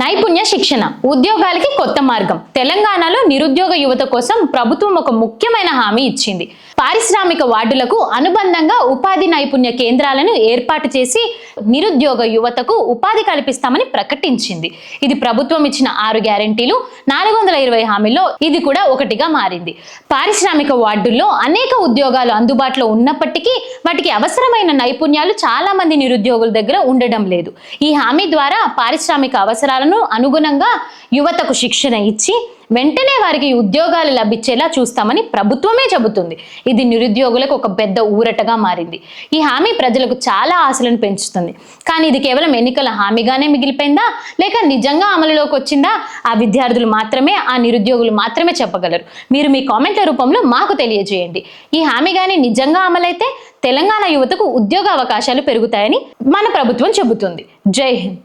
నైపుణ్య శిక్షణ ఉద్యోగాలకి కొత్త మార్గం. తెలంగాణలో నిరుద్యోగ యువత కోసం ప్రభుత్వం ఒక ముఖ్యమైన హామీ ఇచ్చింది. పారిశ్రామిక వార్డులకు అనుబంధంగా ఉపాధి నైపుణ్య కేంద్రాలను ఏర్పాటు చేసి నిరుద్యోగ యువతకు ఉపాధి కల్పిస్తామని ప్రకటించింది. ఇది ప్రభుత్వం ఇచ్చిన ఆరు గ్యారెంటీలు నాలుగు వందల ఇరవై హామీల్లో ఇది కూడా ఒకటిగా మారింది. పారిశ్రామిక వార్డుల్లో అనేక ఉద్యోగాలు అందుబాటులో ఉన్నప్పటికీ వాటికి అవసరమైన నైపుణ్యాలు చాలా మంది నిరుద్యోగుల దగ్గర ఉండడం లేదు. ఈ హామీ ద్వారా పారిశ్రామిక అవసరాలను అనుగుణంగా యువతకు శిక్షణ ఇచ్చి వెంటనే వారికి ఉద్యోగాలు లభించేలా చూస్తామని ప్రభుత్వమే చెబుతుంది. ఇది నిరుద్యోగులకు ఒక పెద్ద ఊరటగా మారింది. ఈ హామీ ప్రజలకు చాలా ఆశలను పెంచుతుంది. కానీ ఇది కేవలం ఎన్నికల హామీగానే మిగిలిపోయిందా? లేక నిజంగా అమలులోకి వచ్చిందా? ఆ విద్యార్థులు మాత్రమే ఆ నిరుద్యోగులు మాత్రమే చెప్పగలరు. మీరు మీ కామెంట్ల రూపంలో మాకు తెలియజేయండి. ఈ హామీ కానీ నిజంగా అమలైతే తెలంగాణ యువతకు ఉద్యోగ అవకాశాలు పెరుగుతాయని మన ప్రభుత్వం చెబుతుంది. జై హింద్.